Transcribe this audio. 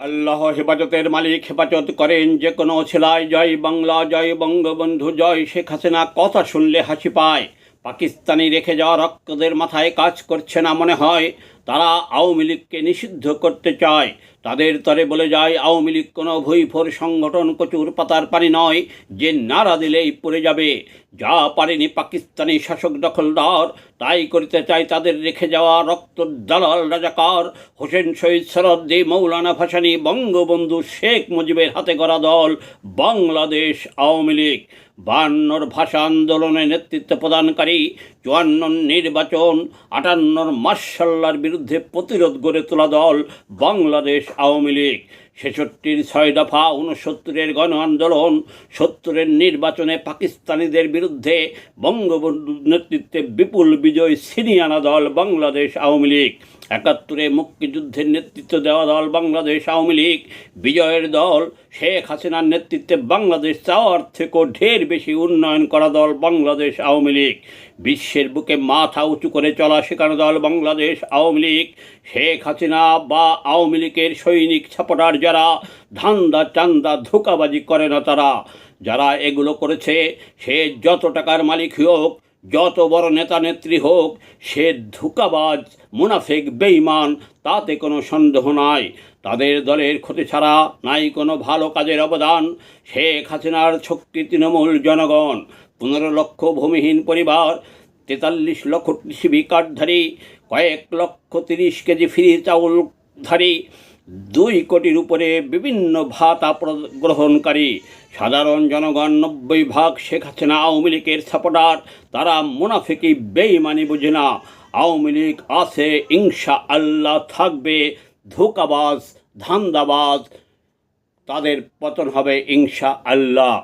আল্লাহ হেফাজতের মালিক হেফাজত করেন যে কোনো ছেলায় জয় বাংলা, জয় বঙ্গবন্ধু, জয় শেখ হাসিনা, কথা শুনলে হাসি পায়। পাকিস্তানি রেখে যাওয়া রক্তদের মাথায় কাজ করছে না মনে হয়। তারা আওয়ামী লীগকে নিষিদ্ধ করতে চায়। তাদের তরে বলে যায়, আওয়ামী লীগ কোনো ভুইফোর সংগঠন কচুর পাতার পানি নয়, যে নাড়া দিলেই পড়ে যাবে। যা পারেনি পাকিস্তানি শাসক দখলদার, তাই করতে চায় তাদের রেখে যাওয়া রক্ত দালাল রাজাকার। হোসেন শহীদ সরদ্দি মৌলানা ভাসানী, বঙ্গবন্ধু শেখ মুজিবের হাতে গড়া দল, বাংলাদেশ আওয়ামী লীগ। বায়ান্নর ভাষা আন্দোলনে নেতৃত্ব প্রদানকারী চুয়ান্ন নির্বাচন, আটান্নর মার্শাল্লার বিরুদ্ধে প্রতিরোধ গড়ে তোলা দল বাংলাদেশ আওয়ামী লীগ। ছেষট্টির ছয় দফা উনসত্তরের গণ আন্দোলন সত্তরের নির্বাচনে পাকিস্তানিদের বিরুদ্ধে বঙ্গবন্ধুর নেতৃত্বে বিপুল বিজয় সিনিয়ানা দল বাংলাদেশ আওয়ামী লীগ। একাত্তরে মুক্তিযুদ্ধের নেতৃত্ব দেওয়া দল বাংলাদেশ আওয়ামী লীগ। বিজয়ের দল শেখ হাসিনার নেতৃত্বে বাংলাদেশ চাওয়ার থেকেও ঢের বেশি উন্নয়ন করা দল বাংলাদেশ আওয়ামী লীগ। বিশ্বের বুকে মাথা উঁচু করে চলা শেখানো দল বাংলাদেশ আওয়ামী লীগ। শেখ হাসিনা বা আওয়ামী লীগের সৈনিক ছাপটার যারা ধান্দা চান্দা ধোকাবাজি করে না তারা। যারা এগুলো করেছে, সে যত টাকার মালিক হোক, যত বড় নেতা নেত্রী হোক, সে ধোকাবাজ, মুনাফেক বেইমান তাতে কোনো সন্দেহ নাই। তাদের দলের ক্ষতি ছাড়া নাই কোনো ভালো কাজের অবদান। শেখ হাসিনার শক্তি তৃণমূল জনগণ, পনেরো লক্ষ ভূমিহীন পরিবার, তেতাল্লিশ লক্ষ কৃষি কার্ডধারী কয়েক লক্ষ তিরিশ কেজি ফ্রি চাউলধারী দুই কোটির উপরে বিভিন্ন ভাতা গ্রহণকারী। সাধারণ জনগণ নব্বই ভাগ শেখ হাসিনা আওয়ামী লীগের সাপোর্টার। তারা মুনাফিকি বেইমানি বুঝে না। আওয়ামী লীগ আছে ইনশা আল্লাহ থাকবে। ধোকাবাজ, ধান্দাবাজ, তাদের পতন হবে ইনশা আল্লাহ